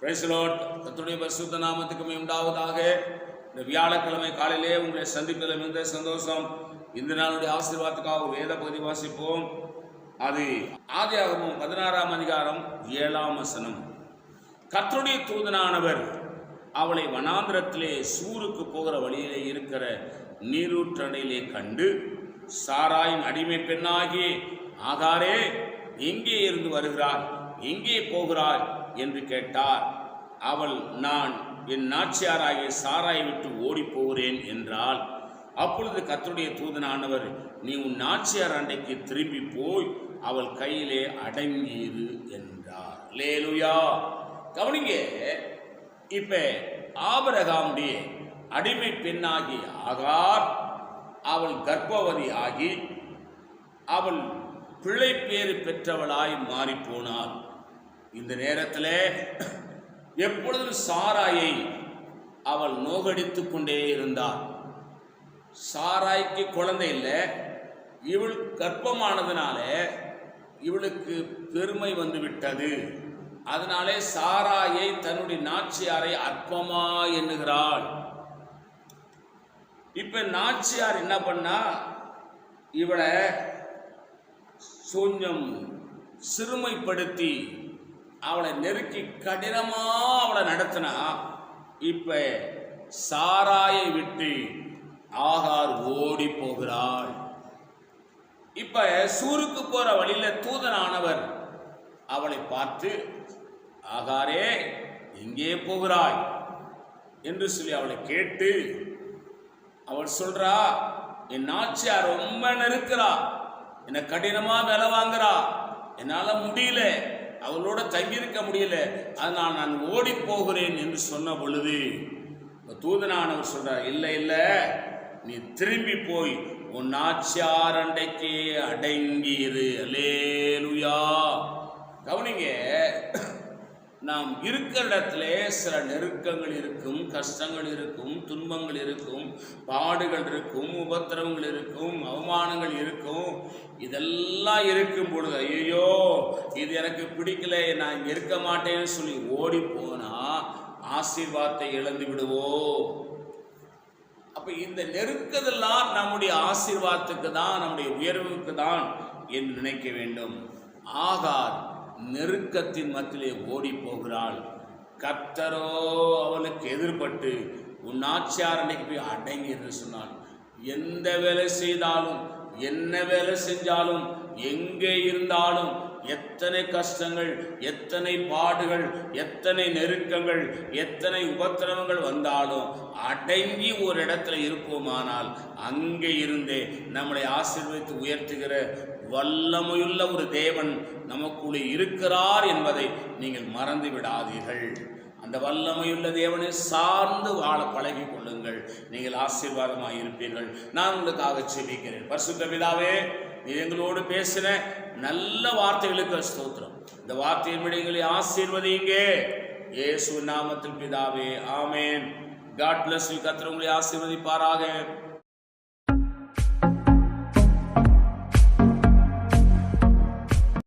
பிரைஸ்லோட் கத்துடைய பரிசுத்த நாமத்துக்குமே உண்டாவதாக. இந்த வியாழக்கிழமை காலையிலே உங்களை சந்திப்பதில் மிகுந்த சந்தோஷம். இந்த நாளுடைய ஆசீர்வாதத்துக்காக வேத பகுதி வாசிப்போம். அது ஆதியாகமும் பதினாறாம் அதிகாரம் ஏழாம் வசனம். கர்த்தருடைய தூதனானவர் அவளை வனாந்திரத்திலே சூருக்கு போகிற வழியிலே இருக்கிற நீரூற்றடையிலே கண்டு சாராயின் அடிமை பெண்ணாகி ஆகாரே எங்கே இருந்து வருகிறார் எங்கே போகிறாய்? என்று கேட்டார். அவள் நான் என் நாச்சியாராகிய சாராயை விட்டு ஓடிப் போகிறேன் என்றால் அப்பொழுது கத்துடைய தூதனானவர் நீ உன் நாச்சியார் அண்டைக்கு திரும்பி போய் அவள் கையிலே அடங்கியிரு என்றார். லேலுயா கவனிங்க இப்ப ஆபரகாமுடைய அடிமை பெண்ணாகி ஆகார் அவள் கர்ப்பவதி ஆகி அவள் பிள்ளை பேறு பெற்றவளாய் மாறிப்போனாள் இந்த நேரத்தில் எப்பொழுதும் சாராயை அவள் நோகடித்து கொண்டே இருந்தாள். சாராய்க்கு குழந்தை இல்லை. இவள் கர்ப்பமானதுனால இவளுக்கு பெருமை வந்து விட்டது அதனாலே சாராயை தன்னுடைய நாச்சியாரை அற்பமா எண்ணுகிறாள். இப்ப நாச்சியார் என்ன பண்ணா இவளை கொஞ்சம் சிறுமைப்படுத்தி அவளை நெருக்கி கடினமாக அவளை நடத்தினா இப்போ சாராயை விட்டு ஆகார் ஓடி போகிறாள். இப்போ சூருக்கு போகிற வழியில் தூதனானவர் அவளை பார்த்து ஆகாரே எங்கே போகிறாய்? என்று சொல்லி அவளை கேட்டு அவள் சொல்றா என் நாச்சியார் ரொம்ப நெருக்கிறா. என்னை கடினமாக வேலை வாங்குறா. என்னால் முடியல. அவளோட தங்கியிருக்க முடியல. அதனால் நான் ஓடி போகிறேன் என்று சொன்ன பொழுது தூதனானவர் சொல்றார் இல்லை இல்லை நீ திரும்பி போய் உன் நாச்சியார் அண்டைக்கு அடங்கியிரு. அலேலுயா கவனிங்க நாம் இருக்கிற இடத்துல சில நெருக்கங்கள் இருக்கும் கஷ்டங்கள் இருக்கும் துன்பங்கள் இருக்கும் பாடுகள் இருக்கும் உபத்திரவங்கள் இருக்கும் அவமானங்கள் இருக்கும். இதெல்லாம் இருக்கும் பொழுது ஐயோ இது எனக்கு பிடிக்கல நான் இருக்க மாட்டேன்னு சொல்லி ஓடி போனா ஆசீர்வாதத்தை இழந்து விடுவோம் அப்ப இந்த நெருக்கதெல்லாம் நம்முடைய ஆசீர்வாதத்துக்கு தான் நம்முடைய உயர்வுக்கு தான் என்று நினைக்க வேண்டும். ஆகார் நெருக்கத்தின் மத்திலே ஓடி போகிறாள் கர்த்தரோ அவளுக்கு எதிர்பட்டு உன் ஆட்சியார் அன்னைக்கு போய் அடங்கி என்று சொன்னான். எந்த வேலை செய்தாலும் என்ன வேலை செஞ்சாலும் எங்கே இருந்தாலும் எத்தனை கஷ்டங்கள் எத்தனை பாடுகள் எத்தனை நெருக்கங்கள் எத்தனை உபத்திரவங்கள் வந்தாலும் அடங்கி ஒரு இடத்துல இருப்போமானால் அங்கே இருந்தே நம்மளை ஆசீர்வதித்து உயர்த்துகிற வல்லமையுள்ள ஒரு தேவன் நமக்குள்ளே இருக்கிறார் என்பதை நீங்கள் மறந்து விடாதீர்கள் அந்த வல்லமையுள்ள தேவனை சார்ந்து வாழ பழகி கொள்ளுங்கள். நீங்கள் ஆசீர்வாதமாக இருப்பீர்கள். நான் உங்களுக்காக செபிக்கிறேன் பரிசுத்த பிதாவே நீ எங்களோடு பேசின நல்ல வார்த்தைகளுக்கு ஸ்தோத்திரம். இந்த வார்த்தையின் எங்களை ஆசீர்வதிங்க இயேசு நாமத்தில் பிதாவே ஆமேன். காட் பிளஸ் கத்திரவங்களை ஆசீர்வதிப்பாராக.